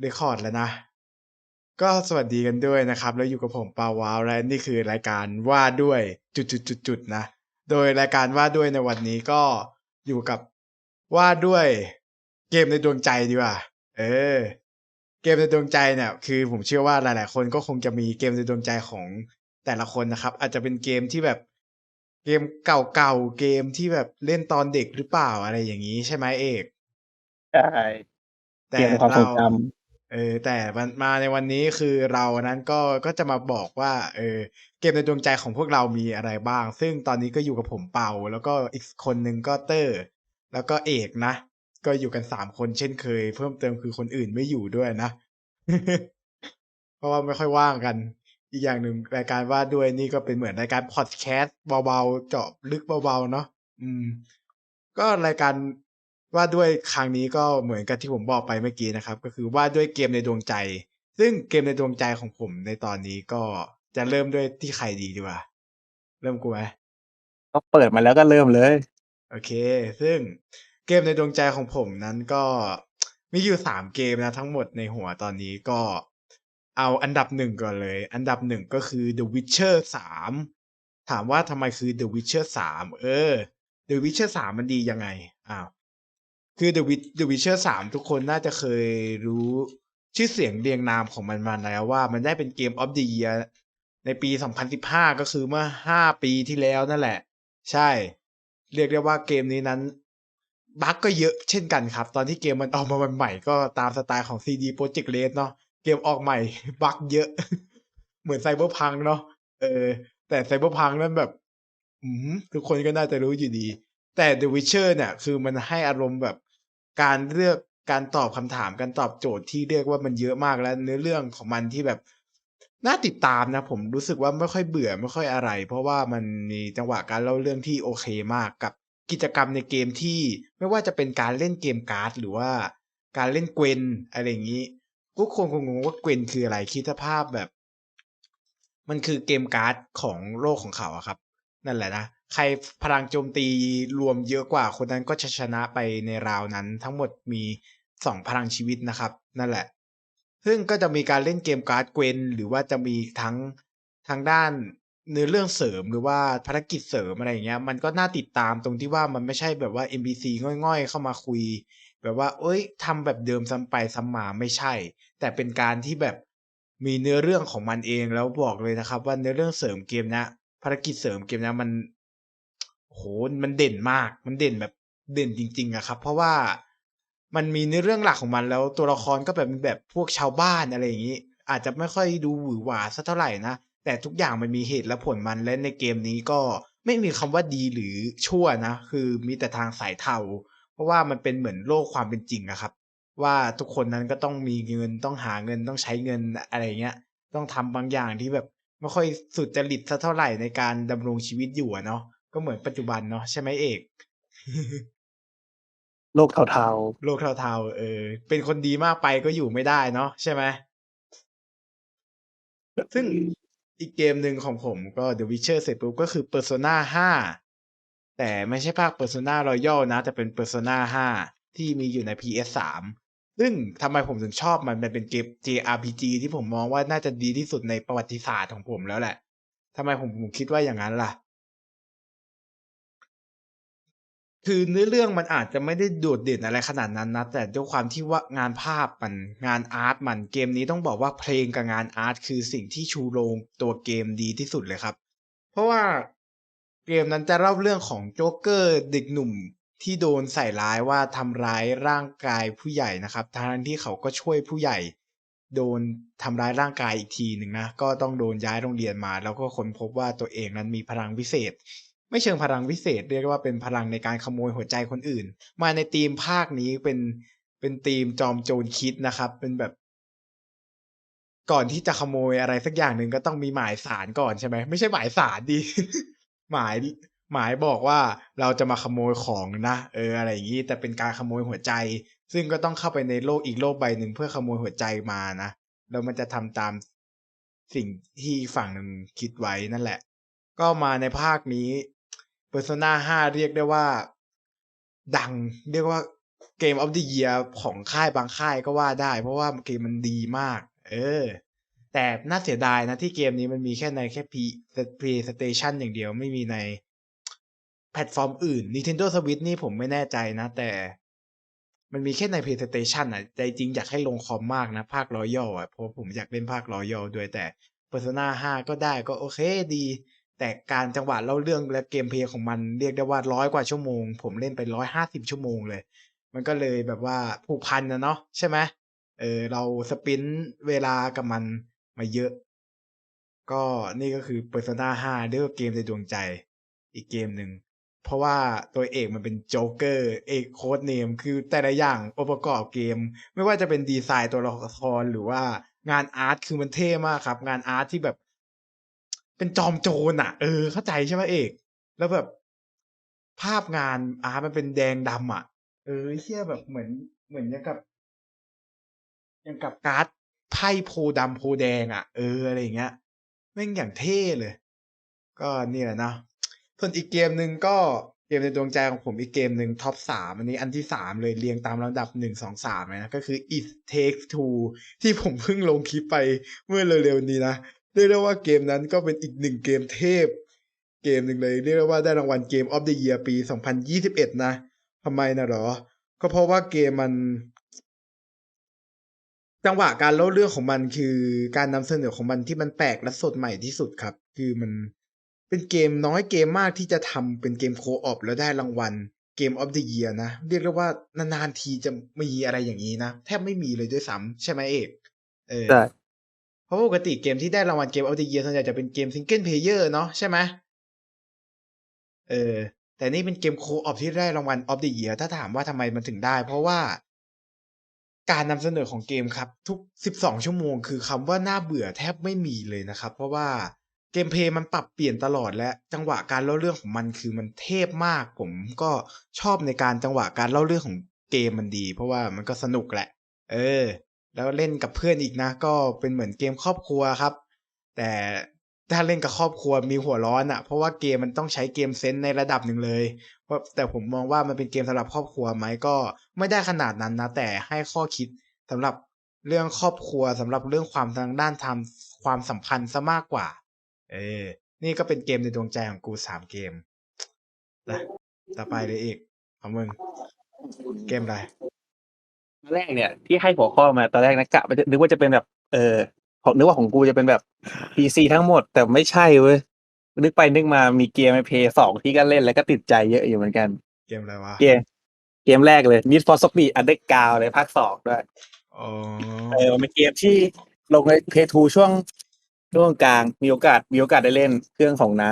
เรคคอร์ดแล้วนะ ก็สวัสดีกันด้วยนะครับ แล้วอยู่กับผมปาวาวและนี่คือรายการว่าด้วยจุดๆๆนะ โดยรายการว่าด้วยในวันนี้ก็อยู่กับว่าด้วยเกมในดวงใจดีกว่า เออ เกมในดวงใจเนี่ยคือผมเชื่อว่าหลายๆ คนก็คงจะมีเกมในดวงใจของแต่ละคนนะครับ อาจจะเป็นเกมที่แบบเกมเก่าๆเกมที่แบบเล่นตอนเด็กหรือเปล่าอะไรอย่างนี้ใช่ไหมเอกใช่แต่เกมความทรงจ เออแต่มาในวันนี้คือเรานั้นก็ก็จะมาบอกว่าเออเกมในดวงใจของพวกเรามีอะไรบ้าง ซึ่งตอนนี้ก็อยู่กับผมเปาแล้วก็อีกคนนึงก็เตอร์ แล้วก็เอกนะ ก็อยู่กันสามคนเช่นเคย เพิ่มเติมคือคนอื่นไม่อยู่ด้วยนะ เพราะว่าไม่ค่อยว่างกัน อีกอย่างหนึ่งรายการว่าด้วยนี่ก็เป็นเหมือนรายการพอดแคสต์เบาๆเจาะลึกเบาๆเนาะอืม ก็รายการ ว่าด้วยครั้งนี้ก็เหมือนกับที่ผมบอกไปเมื่อกี้นะครับ ก็คือว่าด้วยเกมในดวงใจ ซึ่งเกมในดวงใจของผมในตอนนี้ก็จะเริ่มด้วยที่ใครดีดีกว่าเริ่มกูไหมำก็เปิดมาแล้วก็เริ่มเลย โอเค ซึ่งเกมในดวงใจของผมนั้นก็มีอยู่สามเกมนะทั้งหมดในหัวตอนนี้ก็เอาอันดับหนึ่งก่อนเลย อันดับหนึ่งก็คือ The Witcher สามถามว่าทำไมคือ The Witcher สามเออ The Witcher สามมันดียังไงอ้าว คือ The Witch The Witcher สามทุกคนน่าจะเคยรู้ชื่อเสียงเรียงนามของมันมาแล้วว่ามันได้เป็นเกม of the year ในปี 2015 ก็คือเมื่อ 5 ปีที่แล้วนั่นแหละ ใช่ เรียกได้ว่าเกมนี้นั้นบั๊กก็เยอะเช่นกันครับ ตอนที่เกมมันออกมาใหม่ๆก็ตามสไตล์ของ CD Projekt Red เนาะเกมออกใหม่บั๊กเยอะ เหมือนไซเบอร์พังเนาะเออ แต่ไซเบอร์พังนั้นแบบทุกคนก็น่าจะรู้อยู่ดี แต่ The Witcher เนี่ย คือมันให้อารมณ์แบบ การเลือกการตอบคำถามการตอบโจทย์ที่เรียกว่ามันเยอะมากและเนื้อเรื่องของมันที่แบบน่าติดตามนะผมรู้สึกว่าไม่ค่อยเบื่อไม่ค่อยอะไร เพราะว่ามันมีจังหวะการเล่าเรื่องที่โอเคมากกับกิจกรรมในเกมที่ไม่ว่าจะเป็นการเล่นเกมการ์ด หรือว่าการเล่นเกวนอะไรอย่างนี้ทุกคนคงงงว่าเกวนคืออะไรคิดภาพแบบ มันคือเกมการ์ดของโลกของเขาอะครับ นั่นแหละนะ ใครพลังโจมตีรวมเยอะกว่าคนนั้นก็จะชนะไปในราวนั้น ทั้งหมดมีสองพลังชีวิตนะครับ นั่นแหละ ซึ่งก็จะมีการเล่นเกมการ์ดเกวนหรือว่าจะมีทั้งทางด้านเนื้อเรื่องเสริมหรือว่าภารกิจเสริมอะไรอย่างเงี้ย มันก็น่าติดตามตรงที่ว่ามันไม่ใช่แบบว่า NPC ง่อยๆ เข้ามาคุย แบบว่า เอ้ยทำแบบเดิมซ้ำไปซ้ำมาไม่ใช่ แต่เป็นการที่แบบมีเนื้อเรื่องของมันเองแล้วบอกเลยนะครับ ว่าเนื้อเรื่องเสริมเกมนี้ภารกิจเสริมเกมนี้มัน โหมันเด่นมาก มันเด่นแบบเด่นจริง ๆอะครับ เพราะว่ามันมีเนื้อเรื่องหลักของมันแล้วตัวละครก็แบบแบบพวกชาวบ้านอะไรอย่างนี้ อาจจะไม่ค่อยดูหวือหวาสักเท่าไหร่นะ แต่ทุกอย่างมันมีเหตุและผลมันและในเกมนี้ก็ไม่มีคำว่าดีหรือชั่วนะ คือมีแต่ทางสายเทาเพราะว่ามันเป็นเหมือนโลกความเป็นจริงอะครับ ว่าทุกคนนั้นก็ต้องมีเงินต้องหาเงินต้องใช้เงินอะไรเงี้ย ต้องทำบางอย่างที่แบบไม่ค่อยสุดจริตสักเท่าไหร่ในการดำรงชีวิตอยู่เนาะ ก็เหมือนปัจจุบันเนาะใช่ไหมเอก โลกเทาโลกเทาๆเออ เป็นคนดีมากไปก็อยู่ไม่ได้เนาะใช่ไหมๆซึ่งอีกเกมหนึ่งของผมก็ The Witcher เสร็จปุ๊บก็คือ Persona 5 แต่ไม่ใช่ภาค Persona Royal นะ แต่เป็น Persona 5 ที่มีอยู่ใน PS3 ซึ่งทำไมผมถึงชอบมันมันเป็นเกม JRPG ที่ผมมองว่าน่าจะดีที่สุดในประวัติศาสตร์ของผมแล้วแหละทำไมผมผมคิดว่าอย่างนั้นล่ะ คือเนื้อเรื่องมันอาจจะไม่ได้โดดเด่นอะไรขนาดนั้นนะ แต่ด้วยความที่ว่างานภาพมันงานอาร์ตมันเกมนี้ต้องบอกว่าเพลงกับงานอาร์ตคือสิ่งที่ชูโรงตัวเกมดีที่สุดเลยครับ เพราะว่าเกมนั้นจะเล่าเรื่องของโจ๊กเกอร์เด็กหนุ่มที่โดนใส่ร้ายว่าทำร้ายร่างกายผู้ใหญ่นะครับทั้งที่เขาก็ช่วยผู้ใหญ่ โดนทำร้ายร่างกายอีกทีหนึ่งนะก็ต้องโดนย้ายโรงเรียนมา แล้วก็ค้นพบว่าตัวเองนั้นมีพลังพิเศษ ไม่เชิงพลังพิเศษ เรียกว่าเป็นพลังในการขโมยหัวใจคนอื่น มาในธีมภาคนี้เป็นเป็นธีมจอมโจรคิดนะครับ เป็นแบบ ก่อนที่จะขโมยอะไรสักอย่างหนึ่งก็ต้องมีหมายสารก่อนใช่ไหมไม่ใช่หมายสารดิหมายหมายบอกว่าเราจะมาขโมยของนะเอออะไรอย่างนี้แต่เป็นการขโมยหัวใจ ซึ่งก็ต้องเข้าไปในโลกอีกโลกใบหนึ่งเพื่อขโมยหัวใจมานะแล้วมันจะทำตามสิ่งที่ฝั่งหนึ่งคิดไว้นั่นแหละ ก็มาในภาคนี้ Persona 5 เรียกได้ว่า ดังเรียกว่าเกมออฟ h ด y เยียของค่ายบางค่ายก็ว่าได้ เพราะว่าเกมมันดีมาก เออ แต่น่าเสียดายนะที่เกมนี้มันมีแค่ในแค่ P PlayStation อย่างเดียวไม่มีในแพลตฟอร์มอื่น Nintendo Switch นี่ผมไม่แน่ใจนะ แต่มันมีแค่ใน PlayStation อะ ใจจริงอยากให้ลงคอมมากนะ ภาครอยัลอะเพราะผมอยากเล่นภาครอยัลด้วยแต่ Persona 5 ก็ได้ก็โอเคดี แต่การจังหวะเล่าเรื่องและเกมเพลย์ของมันเรียกได้ว่าร้อยกว่าชั่วโมง ผมเล่นไปร้อยห้าสิบชั่วโมงเลย มันก็เลยแบบว่าผูกพันนะเนาะใช่ไหมเออเราสปรินต์เวลากับมันมาเยอะ ก็นี่ก็คือ Persona 5เรียกว่าเกมในดวงใจอีกเกมหนึ่ง เพราะว่าตัวเอกมันเป็นโจ๊กเกอร์เอกโค้ดเนมคือแต่ละอย่างองค์ประกอบเกม ไม่ว่าจะเป็นดีไซน์ตัวละครหรือว่างานอาร์ตคือมันเท่มากครับ งานอาร์ตที่แบบ เป็นจอมโจรอะ เออ เข้าใจใช่ไหมเอก แล้วแบบ ภาพงานอาร์มันเป็นแดงดำอะ เออเฮียแบบเหมือนเหมือนอย่างกับอย่างกับการ์ดไพ่โพดำโพแดงอะ เอออะไรอย่างเงี้ยแม่งอย่างเท่เลย ก็นี่แหละเนาะส่วนอีกเกมหนึ่งก็เกมในดวงใจของผมอีกเกมหนึ่งท็อปสามอันนี้อันที่สามเลยเรียงตามลำดับหนึ่งสองสามเลยนะ ก็คือ It Takes Two ที่ผมเพิ่งลงคลิปไปเมื่อเร็วๆนี้นะ เรียกได้ว่าเกมนั้นก็เป็นอีกหนึ่งเกมเทพ เกมหนึ่งเลย เรียกได้ว่าได้รางวัลเกมออฟเดอะเยียร์ปี 2021 นะทำไมนะหรอ ก็เพราะว่าเกมมัน จังหวะการเล่าเรื่องของมันคือการนำเสนอของมันที่มันแปลกและสดใหม่ที่สุดครับ คือมันเป็นเกมน้อยเกมมากที่จะทำเป็นเกมโคออปแล้วได้รางวัลเกมออฟเดอะเยียร์นะ เรียกได้ว่านานๆทีจะมีอะไรอย่างนี้นะ แทบไม่มีเลยด้วยซ้ำใช่ไหมเอกเออใช่ เพราะปกติเกมที่ได้รางวัลเกมออฟเดอะเยียร์ส่วนใหญ่จะเป็นเกมซิงเกิลเพลเยอร์เนาะใช่ไหมเออ แต่นี่เป็นเกมโคออปที่ได้รางวัลออฟเดอะเยียร์ถ้าถามว่าทำไมมันถึงได้ เพราะว่าการนำเสนอของเกมครับ ทุก 12 ชั่วโมง คือคำว่าน่าเบื่อแทบไม่มีเลยนะครับ เพราะว่าเกมเพลย์มันปรับเปลี่ยนตลอดและจังหวะการเล่าเรื่องของมันคือมันเทพมาก ผมก็ชอบในการจังหวะการเล่าเรื่องของเกมมันดี เพราะว่ามันก็สนุกแหละ เออ แล้วเล่นกับเพื่อนอีกนะ ก็เป็นเหมือนเกมครอบครัวครับ แต่ถ้าเล่นกับครอบครัวมีหัวร้อนอะ่ะ เพราะว่าเกมมันต้องใช้เกมเซนส์ในระดับหนึ่งเลยว่าแต่ผมมองว่ามันเป็นเกมสำหรับครอบครัวไหมก็ไม่ได้ขนาดนั้นนะ แต่ให้ข้อคิดสำหรับเรื่องครอบครัวสำหรับเรื่องความทางด้านทำความสัมพันธ์ซะมากกว่า เออ นี่ก็เป็นเกมในดวงใจของกูสามเกมนะต่อไปเลยอีกของมึง เกมอะไร ตอนแรกเนี่ยที่ให้หัวข้อมาตอนแรกนะกะไปนึกว่าจะเป็นแบบ เออของนึกว่าของกูจะเป็นแบบ PC ทั้งหมด แต่ไม่ใช่เว้ยนึกไปนึกมามีเกมในเพย์สองที่ก็เล่นแล้วก็ติดใจเยอะอยู่เหมือนกัน เกมอะไรวะเกมเกมแรกเลย Need for Speed Underground เลยภาคสองด้วยอ๋อเออมันเป็นเกมที่ลงในเพย์ทูช่วงช่วงกลางมีโอกาสมีโอกาสได้เล่นเครื่องของน้า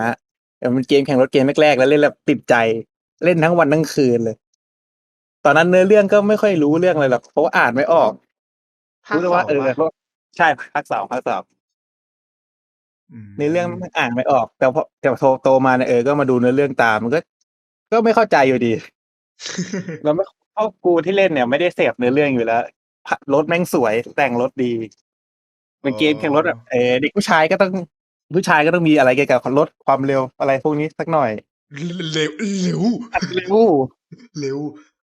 แต่มันเกมแข่งรถเกมแรกๆแล้วเล่นแบบติดใจ เล่นทั้งวันทั้งคืนเลย ตอนนั้นเนื้อเรื่องก็ไม่ค่อยรู้เรื่องอะไรหรอกเพราะว่าอ่านไม่ออก ภาครู้แต่สอว่างเออปะใช่ภาคสองภาคสองมในเรื่องมันอ่านไม่ออก แต่พอแต่พอโตมาเนี่ยเออก็มาดูเนื้อเรื่องตามมันก็ ก็ไม่เข้าใจอยู่ดี เราไม่เพราะกูที่เล่นเนี่ยไม่ได้เสพเนื้อเรื่องอยู่แล้วรถแม่งสวยแต่งรถดีเป็นเกมแข่งรถแบบเออเด็กผู้ชายก็ต้องผู้ชายก็ต้องมีอะไรเกี่ยวกับรถความเร็วอะไรพวกนี้สักหน่อยเร็วเร็วอัดเร็วเร็ว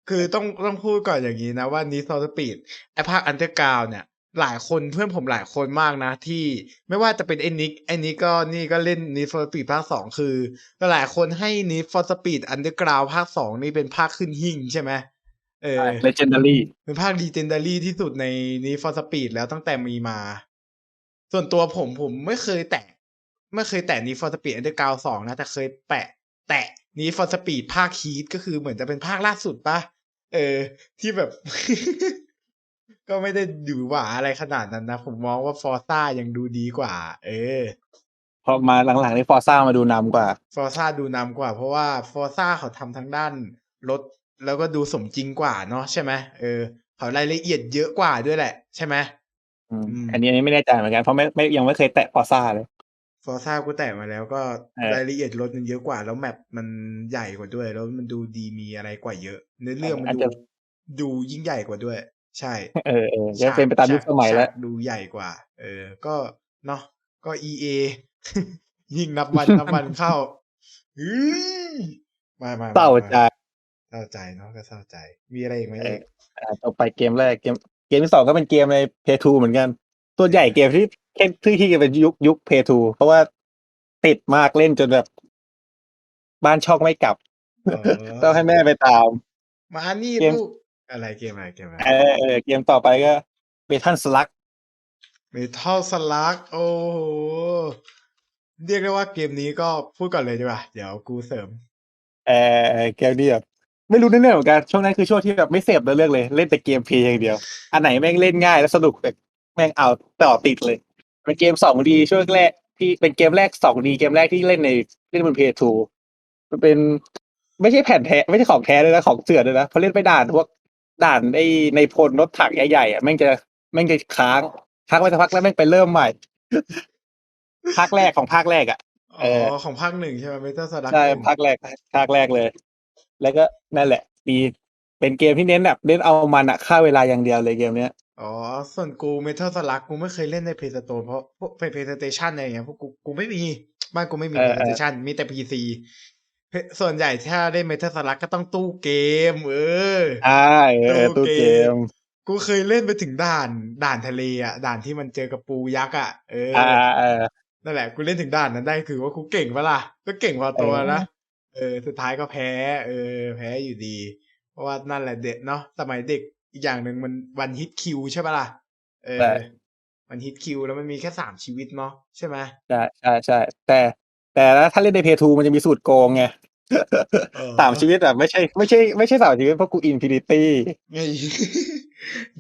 คือต้องต้องพูดก่อนอย่างนี้นะว่านี้ซอสปีดไอภาคอันเดอร์กราวเนี่ยหลายคนเพื่อนผมหลายคนมากนะ ที่ไม่ว่าจะเป็นไอ้นิกไอ้นิกก็นี่ก็เล่นนีฟอร์สปีดภาคสองคือหลายคนให้นีฟอร์สปีดอันเดอร์กราวภาคสองนี่เป็นภาคขึ้นหิ่งใช่ไหมเออเลเจนดารี่เป็นภาคดีเจนดารี่ที่สุดในนี้ฟอร์สปีดแล้วตั้งแต่มีมา ส่วนตัวผมผมไม่เคยแตะไม่เคยแตะนี้ฟอร์สปีดอันเดอร์กราวสองนะ แต่เคยแปะ แตะ นี้ฟอร์สปีดภาคฮีทก็คือเหมือนจะเป็นภาคล่าสุดปะเออ ที่แบบ ก็ไม่ได้ดูหวาอะไรขนาดนั้นนะ ผมมองว่าฟอร์ซ่ายังดูดีกว่า เออ พอมาหลังๆนี่ฟอร์ซ่ามาดูนำกว่า ฟอร์ซ่าดูนำกว่า เพราะว่าฟอร์ซ่าเขาทำทั้งด้านรถแล้วก็ดูสมจริงกว่าเนาะใช่ไหมเออเขารายละเอียดเยอะกว่าด้วยแหละ ใช่ไหมอืมอืมอันนี้อันนี้ไม่แน่ใจเหมือนกันเพราะไม่ไม่ยังไม่เคยแตะฟอร์ซ่าเลย ฟอร์ซ่ากูแตะมาแล้วก็เออรายละเอียดรถมันเยอะกว่า แล้วแมปมันใหญ่กว่าด้วย แล้วมันดูดีมีอะไรกว่าเยอะเนื้อเรื่องมันอาจดูจะดูยิ่งใหญ่กว่าด้วย ใช่ เออเออจะเป็นไปตามยุคสมัยแล้วฉากดูใหญ่กว่า เออ ก็เนาะก็ EA ยิ่งนับวันนับวันเข้าเฮ้ยมามามาเศร้ามาใจเศร้าใจเนาะก็เศร้าใจ มีอะไรอีกไหมเอกอ่าต่อไปเกมแรกเกม เกมที่สองก็เป็นเกมใน Play 2เหมือนกัน ตัวใหญ่เกมที่แค่ที่ที่เป็นยุคยุค Play 2เพราะว่าติดมากเล่นจนแบบ บ้านช่องไม่กลับอ๋อต้องให้แม่ไปตาม มานี่เกมลูกอะไรเกมอะไรเกมอะไรเออเออเกมต่อไปก็เบทันสลักเมทัลสลักโอ้โหเรียกได้ว่าเกมนี้ก็พูดก่อนเลยดีกว่าเดี๋ยวกูเสริมเออเกมนี้แบบไม่รู้เรื่องเหมือนกันช่วงนั้นคือช่วงที่แบบไม่เสพเรื่องเลย เล่นแต่เกมเพลย์อย่างเดียว อันไหนแม่งเล่นง่ายและสนุกแบบ แม่งเอาต่อติดเลย เป็นเกมสองดีช่วงแรกที่เป็นเกมแรกสองดีเกมแรกที่เล่นในเล่นบนเพย์ทูมันเป็นไม่ใช่แผ่นแท้ไม่ใช่ของแท้เลยนะของเสือเลยนะเพราะเล่นไปด่านพวกด่านไอ้ในพลรถถังใหญ่ๆอะแม่งจะแม่งจะค้างค้างไปสักพักแล้วแม่งไปเริ่มใหม่ ภาคแรกของภาคแรกอะอ๋เอออของภาคหนึ่งใช่ไหมเมทัลสลักใช่ภาคแรกภาคแรกเลย แล้วก็นั่นแหละมีเป็นเกมที่เน้นแบบเน้นเอามันอะฆ่าเวลาอย่างเดียวเลยเกมเนี้ย อ๋อ ส่วนกูเมทัลสลักกูไม่เคยเล่นในเพย์สโตนเพราะพวกเพย์สเตชันอะไรอย่างเงี้ยพวกกูกูไม่มี บ้านกูไม่มีเพย์สเตชันมีแต่พีซีส่วนใหญ่ถ้าเล่นเมทัลสลักก็ต้องตู้เกม เออ อ่าเออตู้ตู้เกเกมมกูเคยเล่นไปถึงด่านด่านทะเลอะ ด่านที่มันเจอกับปูยักษ์อะ เออ อ่าเออ นั่นแหละ กูเล่นถึงด่านนั้นได้คือว่ากูเก่งปะล่ะ ก็เก่งพอตัวเออนะ เออ สุดท้ายก็แพ้ เออ แพ้อยู่ดี เพราะว่านั่นแหละเด็กเนาะ สมัยเด็ก อีกอย่างหนึ่งมันวันฮิตคิวใช่ปะล่ะเออใช่มันฮิตคิวแล้วมันมีแค่สามชีวิตเนาะใช่ไหมใช่ใช่ใช่แต่แต่ถ้าเล่นในเพย์ทูมันจะมีสูตรโกงไงเออสามชีวิตอะไม่ใช่ไม่ใช่ไม่ใช่สามชีวิตเพราะกูอินฟินิตี้ไง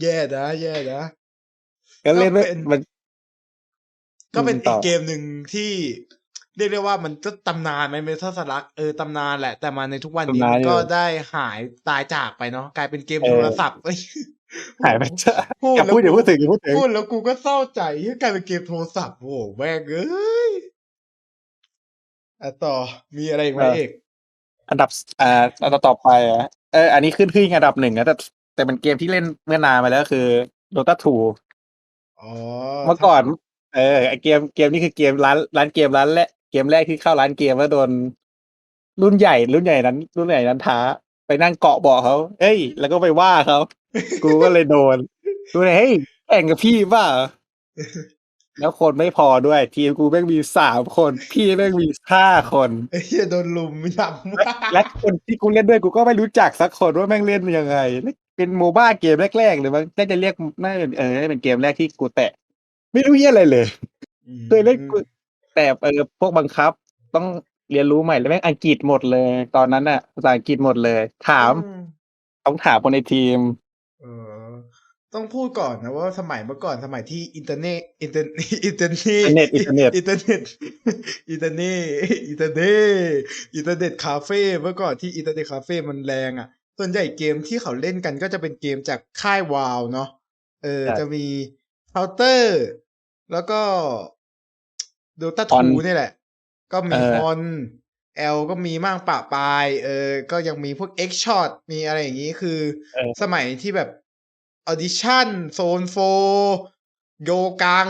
แย่นะแย่นะก็เล่นไม่ก็เป็นมัน ก็เป็นต่อีอกเกมหนึ่งที่ เรียกได้ว่ามันก็ตำนานไหมเมทัลสลักเออตำนานแหละ แต่มาในทุกวันนี้ตำนานมันอยู่ก็ได้หายตายจากไปเนาะกลายเป็นเกมเออโทรศัพท์เอ้ยหายไปจะพูดอย่าแล้วพูดอย่ากูพูดถึงอย่าพูดถึงพูดแล้วกูก็เศร้าใจที่กลายเป็นเกมโทรศัพท์โอ้โหแม่งเอ้ยอะต่อมีอะไรอีกไหมเออเอกอันดับอ่าอันดับต่อไปอะเอออันนี้ขึ้นขึ้นอันดับหนึ่งนะแต่แต่เป็นเกมที่เล่นเมื่อนานมาแล้วคือ Dota 2อ๋อเมื่อก่อน เออไอเกมเกมนี้คือเกมร้านร้านเกมร้านแรก เกมแรกที่เข้าร้านเกมแล้วโดน รุ่นใหญ่ รุ่นใหญ่นั้น รุ่นใหญ่นั้นท้า ไปนั่งเกาะเบาะเขาเอ้ย แล้วก็ไปว่าเขา กูก็เลยโดนกูเลยเฮ้ยแข่งกับพี่ป่ะแล้วคนไม่พอด้วย ทีมกูแม่งมีสามคน พี่แม่งมีห้าคนไอ้เหี้ยโดนลุมยำและและคนที่กูเล่นด้วยกูก็ไม่รู้จักสักคนว่าแม่งเล่นยังไง เป็นโมบ้าเกมแรกๆเลยมั้งน่าจะเรียกน่าจะเออน่าจะเป็นเกมแรกที่กูแตะ ไม่รู้เหี้ยอะไรเลยเคยเล่นกู แต่เออพวกบังคับต้องเรียนรู้ใหม่แล้วแม่งอังกฤษหมดเลย ตอนนั้นน่ะภาษาอังกฤษหมดเลย ถามอืมต้องถามคนในทีม เออ ต้องพูดก่อนนะว่าสมัยเมื่อก่อนสมัยที่อินเทอร์เน็ตอินเทอร์อินเทอร์เน็ตอินเทอร์เน็ตอินเทอร์เน็ตอินเทอร์เน็ตอินเทอร์เน็ตอินเทอร์เน็ตอินเทอร์เน็ตคาเฟ่เมื่อก่อนที่อินเทอร์เน็ตคาเฟ่มันแรงอะ ส่วนใหญ่เกมที่เขาเล่นกันก็จะเป็นเกมจากค่ายวาวเนาะเออใช่จะมีเคาน์เตอร์ แล้วก็ โดตาออนทูนี่แหละ ก็มีเออออนแอลก็มีมั่งปะปาย เออ ก็ยังมีพวก X Shot มีอะไรอย่างนี้คือเออสมัยที่แบบออดิชั่นโซนโฟโยกัง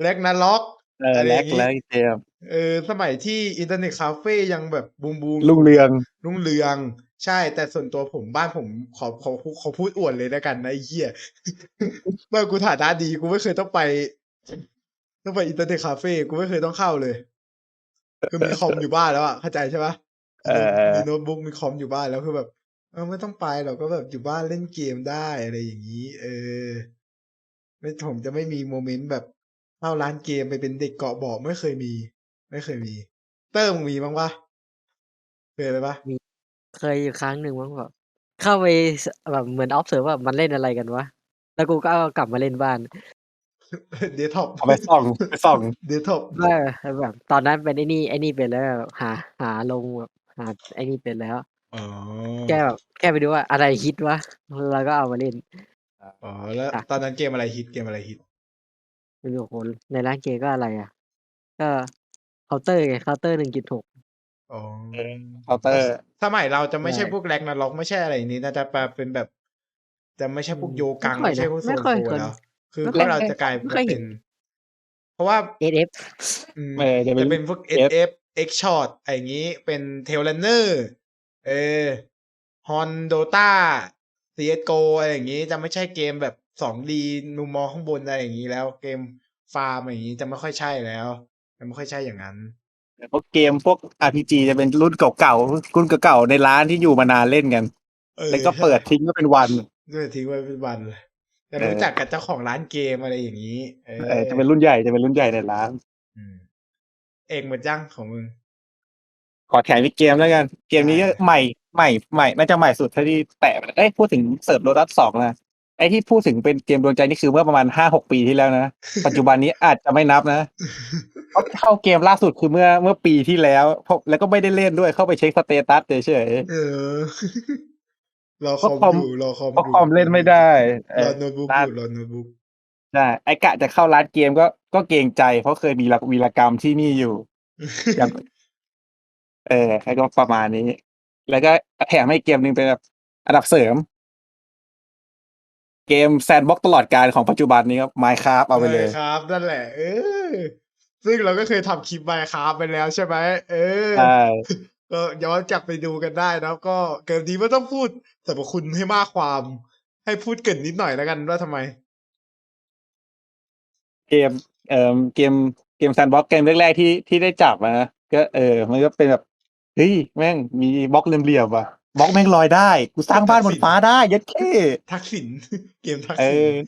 แลกนาล็อกเอออะไรอแลย่ากงงี้แล้วเกมเออสมัยที่อินเทอร์เน็ตคาเฟ่ยังแบบบูมบูมลุงเรืองรุ่งเรือง ใช่ แต่ส่วนตัวผมบ้านผมขอขอขอพูดอวดเลยแล้วกันนะไอ้เหี้ยบ้านกูฐานะดีกูไม่เคยต้องไป ต้องไปอินเทอร์เน็ตคาเฟ่กูไม่เคยต้องเข้าเลย คือมีคอมอยู่บ้านแล้วอะเข้าใจใช่ปะเออมีโน้ตบุ๊กมีคอมอยู่บ้านแล้วคือแบบเออไม่ต้องไปหรอกก็แบบอยู่บ้านเล่นเกมได้อะไรอย่างนี้ เออ ไม่ผมจะไม่มีโมเมนต์แบบเข้าร้านเกมไปเป็นเด็กเกาะเบาะไม่เคยมี ไม่เคยมี เตอร์มึงมีบ้างปะเคยไปปะเคยอยู่ครั้งหนึ่งมั้งแบบเข้าไปสแบบเหมือนออฟเซิร์ฟว่ามันเล่นอะไรกันวะแล้วกูก็เอากลับมาเล่นบ้าน เดทท็อปเอาไปส่องไปส่องเดทท็อปว่าแบบตอนนั้นเป็นไอ้นี่ไอ้นี่เป็นแล้วแบบหาหาลงแบบหาไอ้นี่เป็นแล้วอ๋อแค่แบบแค่ไปดูว่าอะไรฮิตวะแล้วก็เอามาเล่นอ๋อแล้วอะตอนนั้นเกมอะไรฮิตเกมอะไรฮิตไม่รู้คนในร้านเกมก็อะไรอะ ก็เคาน์เตอร์ไงเคาน์เตอร์หนึ่งจุดหกอ๋อเคาน์เตอร์สมัยเราจะไม่ใช่ใช่พวกแร็กนาล็อกไม่ใช่อะไรนี้นะจะแปลเป็นแบบ จะไม่ใช่พวกโยกังไม่ไม่ค่อยนะใช่พวกโซไม่นค่อยโฟเคยแล้ว คือไม่พค่วอยกเราจะกลายไม่ค่อยเห็เป็นนเพราะว่าเอสเอฟอืมเออจะเป็นจะเป็นพวก F SF X Shot อะไรอย่างนี้เป็นเทลเลนเนอร์เออฮอนโดตา CSGO อะไรอย่างนี้จะไม่ใช่เกมแบบ 2D มุมมองข้างบนอะไรอย่างนี้แล้ว เกมฟาร์มอะไรอย่างนี้จะไม่ค่อยใช่แล้วจะไม่ค่อยใช่อย่างนั้นพวกเกมพวก RPG จะเป็นรุ่นเก่าๆรุ่นเก่าๆในร้านที่อยู่มานานเล่นกันออแล้วก็เปิดทิ้งก็เป็นวันด้วยทิ้งไว้เป็นวันเลย แต่เออรู้จักกับเจ้าของร้านเกมอะไรอย่างนี้ เออเออจะเป็นรุ่นใหญ่จะเป็นรุ่นใหญ่ในร้านอืมเอกหมดจังของมึงขอแถมอีกเกมแล้วกัน เกมนี้ก็ได้ใหม่ใหม่ใหม่น่าจะใหม่สุดเท่าที่แตะเอ้ยพูดถึงเสิร์ฟโรดัสสองนะไอ้ที่พูดถึงเป็นเกมดวงใจนี่คือเมื่อประมาณห้าหกปีที่แล้วนะ ปัจจุบันนี้อาจจะไม่นับนะเพราะเข้าเกมล่าสุดคือเมื่อเมื่อปีที่แล้วเพราะแล้วก็ไม่ได้เล่นด้วยเข้าไปเช็คสเตตัสเฉยเออ รอคเพราะคออมมอยู่รอคอมๆเพราะยู่คอมเล่นไม่ได้เอรออโน้ตบุ๊กร้านอยู่รอโน้ตบุ๊กใช่ไอ้กะจะเข้าร้านเกมก็ก็เกรงใจ เพราะเคยมีวีรกรรมที่นี่อยู่อย่างเออแล้วก็ประมาณนี้ แล้วก็แถมให้เกมหนึ่งเป็นแบบอันดับเสริม เกมแซนบ็อกตลอดการของปัจจุบันนี้ครับ Minecraft เอาไปเลยครับนั่นแหละ เออซึ่งเราก็เคยทำคลิปไมครับไปแล้วใช่ไหมเออใช่ ก็ย้อนกลับไปดูกันได้นะก็เกมนี้ไม่ต้องพูดสรรพคุณให้มากความ ให้พูดเกรินนิดหน่อยแล้วกันว่าทำไม เกมเอ่อเกมเกมแซนบ็อกเกมแรกๆที่ที่ได้จับมานะก็เออ มันก็เป็นแบบเฮ้ยแม่งมีบล็อกเหลี่ยมๆว่ะบล็อกแม่งลอยได้ กูสร้างบ้านบนฟ้าได้ ยัดเข้ทักษิณเกมทักเอษิณ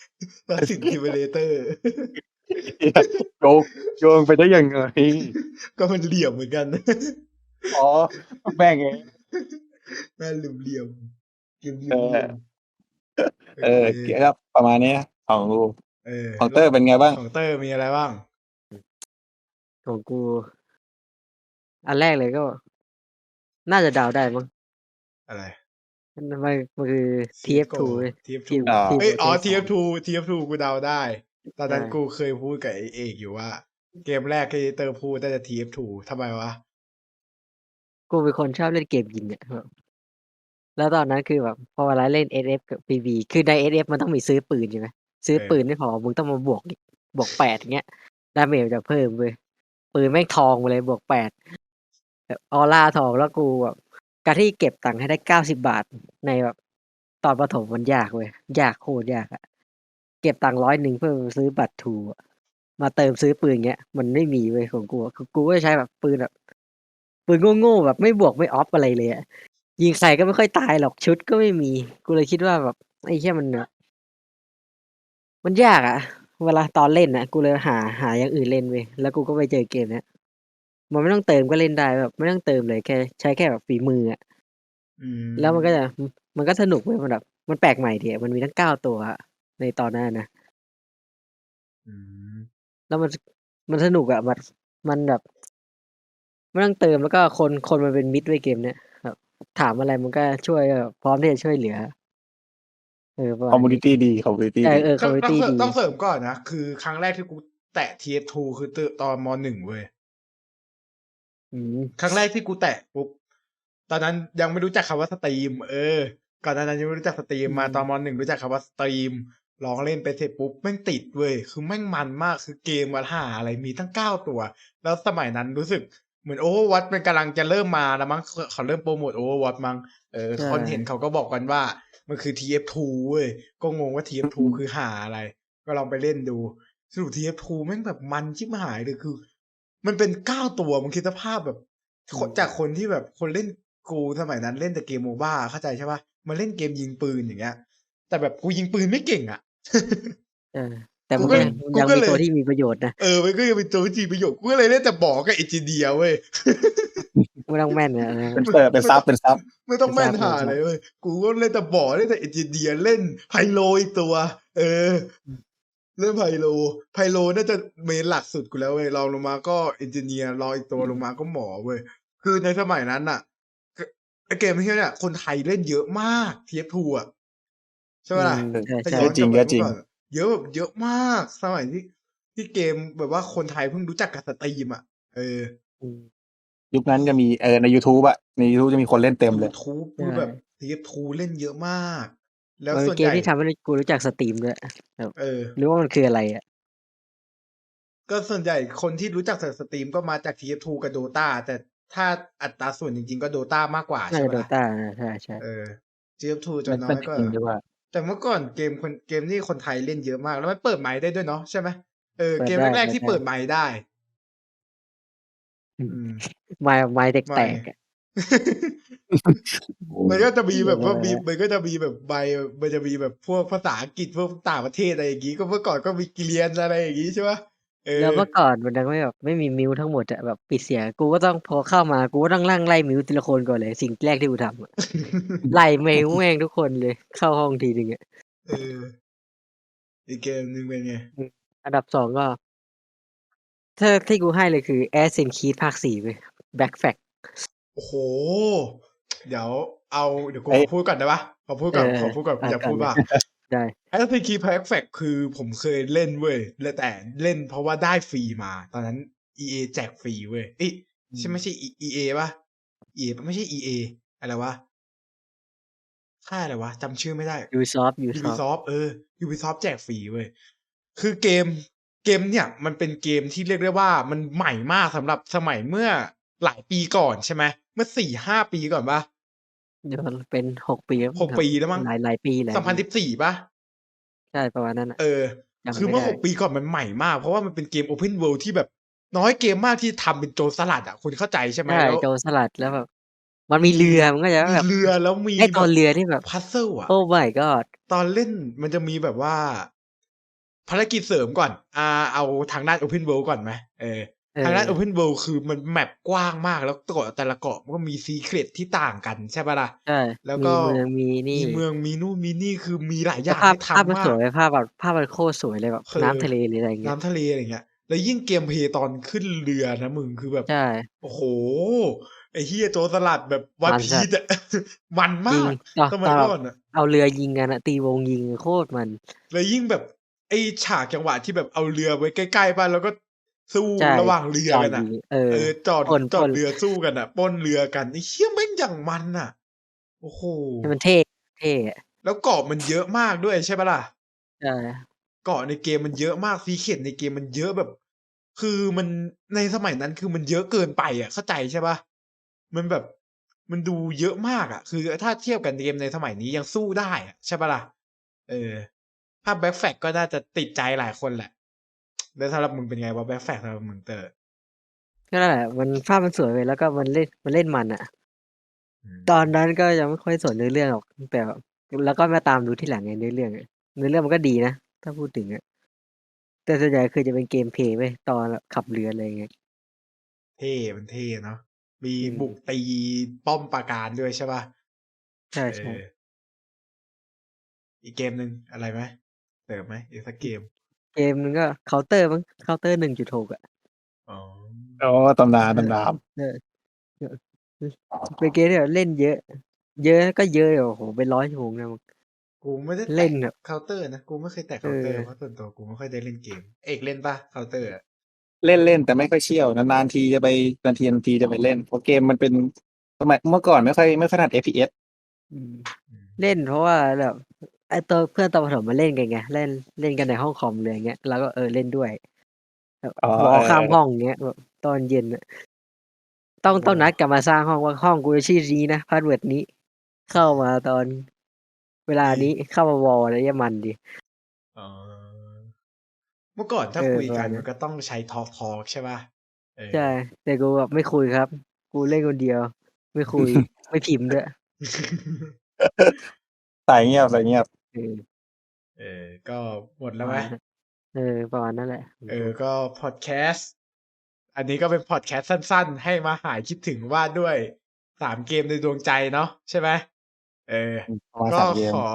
อทักษิณซิมูเลเตอร์โยงโยงไปได้ยังไงก็มันเหลี่ยมเหมือนกัน อ๋อแม่งไงแม่เหลี่ยมเหลี่ยมๆเกมเหลี่เอยมอๆเออครับประมาณนี้ของกูเออของเตอร์เป็นไงบ้าง ของเตอร์มีอะไรบ้าง ของกู อันแรกเลยก็ น่าจะเดาได้มั้งอะไรมันมันมันคือ TF2 เว้ย TF2 ทีมอ๋อทีมเอ้ยอ๋อประเทศ TF2 TF2 กูเดาได้ ตอนนั้นใช่กูเคยพูดกับไอเอกอยู่ว่า เกมแรกที่เตอร์พูดน่าจะ TF2 ทำไมวะ กูเป็นคนชอบเล่นเกมยิงอะแบบแล้วตอนนั้นคือแบบพอเวลาเล่น SF กับ PB คือใน SF มันต้องมีซื้อปืนใช่ไหมซื้อเออ ปืนไม่พอมึงต้องมาบวกอีกบวกแปดอย่างเงี้ยดาเมจจะเพิ่มเว้ยปืนแม่งทองไปเลยบวกแปดแบบออร่าทองแล้วกูแบบการที่เก็บตังค์ให้ได้เก้าสิบาทในแบบตอนประถมมันยากเว้ยยากโคตรยากอะเก็บตังค์ร้อยหนึ่งเพื่อซื้อบัตรทูอะมาเติมซื้อปืนเงี้ย มันไม่มีเว้ยของกูอะคือกูก็จะใช้แบบปืนแบบ ปืนโง่ๆแบบไม่บวกไม่ออฟอะไรเลยอะยิงใส่ก็ไม่ค่อยตายหรอกชุดก็ไม่มี กูเลยคิดว่าแบบไอ้แค่มันแบบมันยากอะเวลาตอนเล่นนะกูเลยหาหาอย่างอื่นเล่นเว้ยแล้วกูก็ไปเจอเกมเนี้ยมันไม่ต้องเติมก็เล่นได้แบบ ไม่ต้องเติมเลยแค่ใช้แค่แบบฝีมืออะอืมแล้วมันก็จะมันก็สนุกเว้ยมันแบบมันแปลกใหม่ดีอะมันมีทั้งเก้าตัวอะในตอนนั้นนะอืมแล้วมันมันสนุกอะมันมันแบบ ไม่ต้องเติมแล้วก็คนคนมันเป็นมิตรไว้ยเกมเนี้ยแบบถามอะไรมันก็ช่วยแบบพร้อมที่จะช่วยเหลือ เออประคอมามณมูนินี้ตี้ดีคอมมูนิตี้เอดีอเออคอต้มองมูนิต้องตี้เสริมดีต้องเสริมก่อนนะ คือครั้งแรกที่กูแตะ TF2 คือตอนมหนึ่งเว้ย อืม ครั้งแรกที่กูแตะปุ๊บ ตอนนั้นยังไม่รู้จักคำว่าสตรีม เออ ก่อนหนานั้นยังไม่รู้จักสตรีมมาตอนมหนึ่งรู้จักคำว่าสตรีม ลองเล่นไปเสร็จปุ๊บแม่งติดเว้ย คือแม่งมันมาก คือเกมวันหาอะไรมีตั้งเก้าตัว แล้วสมัยนั้นรู้สึก เหมือนโอเวอร์วัตมันกำลังจะเริ่มมาแล้วมั้งเขาเขาเริ่มโปรโมทโอเวอร์วัตมั้งเออใช่คนเห็นเขาก็บอกกันว่า มันคือ TF2 เว้ยก็งงว่า TF2 คือหาอะไร ก็ลองไปเล่นดูสรุป TF2 แม่งแบบมันชิบหายเลยคือ มันเป็นเก้าตัวมึงคิดสภาพแบบคนจากคนที่แบบคนเล่นกูสมัยนั้นเล่นแต่เกมโมบ้าเข้าใจใช่ปะมาเล่นเกมยิงปืนอย่างเงี้ย แต่แบบกูยิงปืนไม่เก่งอะเออ แต่กูมันก็ก็ยังกูยังก็มีเลยตัวที่มีประโยชน์นะเออมันก็ยังเป็นตัวที่มีประโยชน์กูก็เลยเล่นแต่บอกกับเอจิเดียเว้ยไม่ต้องแม่นนะนะเป็นเสิร์ฟเป็นซับเป็นซับไม่ต้องแม่นไม่ทหาราบเลยเว้ยกูก็เล่นแต่บอกเล่นแต่เอจิเดียเล่นไพโลอีกตัว เออเล่นไพโล ไพโลน่าจะเมนหลักสุดกูแล้วเว้ยรองลงมาก็เอนจิเนียร์รองอีกตัวลงมาก็หมอเว้ย คือในสมัยนั้นน่ะไอเกมที่เนี่ย คนไทยเล่นเยอะมากเทียบทูอะใช่ไหมล่ะอืมใช่ถ้าใช่ย้อนจริกลังบไปก็จริง เมื่อก่อนเยอะแบบเยอะมาก สมัยที่ที่เกมแบบว่าคนไทยเพิ่งรู้จักกับสตรีมอะ เอออืมยุคนั้นจะมีเออใน YouTube อะใน YouTube จะมีคนเล่นเต็มเลยยูทูบใช่แบบทีฟทูเล่นเยอะมาก แล้วมันส่เป็วนนเกใหญ่มที่ทำให้กูรู้จักสตรีมด้วยเออหรือว่ามันคืออะไรอะ ก็ส่วนใหญ่คนที่รู้จักจากสตรีมก็มาจาก TF2 กับ Dota แต่ถ้าอัตราส่วนจริงๆก็ Dota มากกว่าน่าใช่จะไหมโดล่ะต้าใช่ใช่เออ GF2 จะมันน้เป็อนยก ว่าจริงหรือว่าแต่เมื่อก่อนเกมคนเกมนี่คนไทยเล่นเยอะมาก แล้วมันเปิดไมค์ได้ด้วยเนาะใช่ไหมเออเปิดเกมได้แรกๆเปิดที่ได้เปิดไมค์ได้อืมอืมไม้ไม้แตกไม่แตกอะมันก็จะมีแบบว่ามีเออมันก็จะมีแบบใบมันจะมีแบบพวกภาษาอังกฤษพวกต่างประเทศอะไรอย่างงี้ก็เมื่อก่อนก็มีกิเลียนอะไรอย่างงี้ใช่ปะ เออแล้วเมื่อก่อนมันยังไม่แบบ ไม่มีมิวทั้งหมดอะ แบบปิดเสียง กูก็ต้อง พอเข้ามา กูก็ต้องนั่งไล่มิวทีละคนก่อนเลย สิ่งแรกที่กูทำอะ ไล่มิวแม่งทุกคนเลย เข้าห้องทีหนึ่งอะ เออ อีกเกมหนึ่งเป็นไงอันดับสองก็ ถ้าที่กูให้เลยคือ a s s i n Creed ภาคสี่ไป Back Fact โอ้โหเดี๋ยวเอา เดี๋ยวกูเอ้ขย อพูดก่อนได้ปะ ขอพูดก่อนเออขอพูดก่อน กูอะอยากพูดก่อนว่า ได้ แอสซิคีแพ็กแฟกคือผมเคยเล่นเว้ยและแต่เล่นเพราะว่าได้ฟรีมา ตอนนั้น EA แจกฟรีเว้ยเอ๊ะใช่ไม่ใช่ E- EA ป่ะ EA ปะไม่ใช่ EA อะไรวะค่ายอะไรวะจำชื่อไม่ได้ Ubisoft Ubisoft Ubisoft เออ Ubisoft แจกฟรีเว้ยคือเกมเกมเนี่ย มันเป็นเกมที่เรียกได้ว่ามันใหม่มากสำหรับสมัยเมื่อหลายปีก่อนใช่ไหมเมื่อสี่ห้าปีก่อนปะ เดี๋ยวเป็นหกปีแล้วหกปีแล้วมั้งหลายหลายปีหลายสองพันปีสิบสี่ปะใช่ประมาณนั้นอะเออจำคือไม่เมื่อได้หกปีก่อนมันใหม่มาก เพราะว่ามันเป็นเกม Open World ที่แบบน้อยเกมมากที่ทำเป็นโจรสลัดอะคุณเข้าใจใช่ไหมใช่แล้วโจรสลัดแล้วแบบมันมีเรือมันก็จะมีแบบเรือแล้วมีไอตอนเรือที่แบบพัซเซิลอะโอ้ my god ตอนเล่นมันจะมีแบบว่า ภารกิจเสริมก่อน อ่า เอาทางด้าน Open World ก่อนไหมเออเออ ทางด้าน Open World คือมันแมปกว้างมากแล้วเกาะแต่ละเกาะมันก็มีซีเครตที่ต่างกันใช่ปะล่ะใช่แล้วก็มีเมืองมีนี่มีเมืองมีนู่นมีนี่คือมีหลายอแล้วย่างภาพให้ภาพทำมันมาสกวยภาพแบบภาพมันโคตรสวยเลยแบบคือน้ำทะเลหรืออะไรอย่างเงี้ยน้ำทะเลอะไรเงี้ยแล้วยิ่งเกมเพลย์ตอนขึ้นเรือนะมึงคือแบบใช่โอ้โหไอ้เฮียโจรสลัดแบบวันมันพีจัดซอะมันจริมางกตอนสตมัอยนแบบก่อนอะเอาเรือยิงกันอะตีวงยิงโคตรมัน แล้วยิ่งแบบไอ้ฉากจังหวะที่แบบเอาเรือไว้ใกล้ๆบ้านแล้วก็ สู้ใช่ระหว่างเรือจอดกันอะยิงเออเออจอดปล้นจอปล้ดนเรือสู้กันอะปล้นเรือกันไอ้เชี่ยแม่งอย่างมันอะโอ้โหให้มันเท่เท่อะแล้วเกาะมันเยอะมากด้วยใช่ปะล่ะใช่เกาะในเกมมันเยอะมากซีเค็ดในเกมมันเยอะแบบ คือมันในสมัยนั้นคือมันเยอะเกินไปอะเข้าใจใช่ปะมันแบบมันดูเยอะมากอะ คือถ้าเทียบกันเกมในสมัยนี้ยังสู้ได้อะใช่ปะล่ะเออภาพแบ็คแฟกก็น่าจะติดใจหลายคนแหละ แล้วสำหรับมึงเป็นไงว่าแบ็คแฟกสำหรับมึงเตอร์ก็นั่นแหละมันภาพมันสวยไปแล้วก็มันเล่นมันเล่นมันอะตอนนั้นก็ยังไม่ค่อยสนเนื้อเรื่องหรอกแต่แบบแล้วก็มาตามดูที่หลังไงเนื้อเรื่องอะเนื้อเรื่องมันก็ดีนะถ้าพูดถึงอะแต่ส่วนใหญ่คือจะเป็นเกมเพลย์ไปตอนขับเรืออะไรอย่างเงี้ยเท่มันเท่เนาะมีอืมบุกตีป้อมปราการด้วยใช่ปะใช่ใช่เอออีกเกมหนึ่งอะไรไหมเติมไหมอีกสักเกม เกมนึงก็เคาน์เตอร์มั้งเคาน์เตอร์หนึ่งจุดหกอะอ๋ออ๋อตำนานตำนานเออเป็นเกมที่แบบเล่นเยอะ เยอะก็เยอะอยู่โอ้โหเป็นร้อยชั่วโมงนะมึงกูไม่ได้เล่นแตะแบบ เคาน์เตอร์นะกูไม่เคยแตะเคาน์เตอร์เออ เพราะส่วนตัวกูไม่ค่อยได้เล่นเกม เอกเล่นปะเคาน์เตอร์อะเล่นเล่นแต่ไม่ค่อยเชี่ยวนานๆทีจะไปนานทีนานทีจะไปเล่นเพราะเกมมันเป็นสมัยเมื่อก่อนไม่ค่อยไม่ค่อยถนัด FPS อืมอืมเล่นเพราะว่าแบบ ไอตัวเพื่อนตอนประถมมาเล่นกันไง เล่นเล่นกันในห้องคอมเลยอย่างเงี้ยแล้วก็เออเล่นด้วยแบบอ๋อวอลเออข้ามห้องเงี้ยแบบตอนเย็นอะต้องต้องนัดกันมาสร้างห้องว่าห้องกูจะชื่อนี้นะพาสเวิร์ดนี้ เข้ามาตอนเวลานี้เข้ามาวอลอะไรเงี้ยมันดีอ๋อเมื่อก่อนถ้าเออคุยกันประมาณนั้นมันก็ต้องใช้ทอ l k ทอ k ใช่ปะเออ ใช่แต่กูแบบไม่คุยครับ กูเล่นคนเดียว ไม่คุยไม่พิมพ์ด้วย สายเงียบสายเงียบ เออ เออ ก็หมดแล้วไหมเออประมาณนั้นแหละ เออ ก็พอดแคสต์ อันนี้ก็เป็นพอดแคสต์สั้นๆ ให้มาหายคิดถึงว่าด้วยสามเกมในดวงใจเนาะใช่ไหมเออประมาณก็สามเกมขอ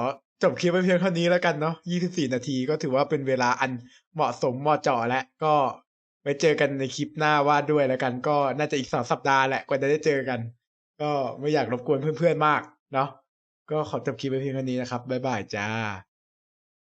จบคลิปไปเพียงเท่านี้แล้วกันเนาะ24นาทีก็ถือว่าเป็นเวลาอันเหมาะสมเหมาะเจาะแล้วก็ไว้เจอกันในคลิปหน้าว่าด้วยแล้วกัน ก็น่าจะอีกสองสัปดาห์แหละกว่าจะได้เจอกัน ก็ไม่อยากรบกวนเพื่อนๆมากเนาะ ก็ขอจบคลิปไปเพียงเท่านี้นะครับบ๊ายบายจ้า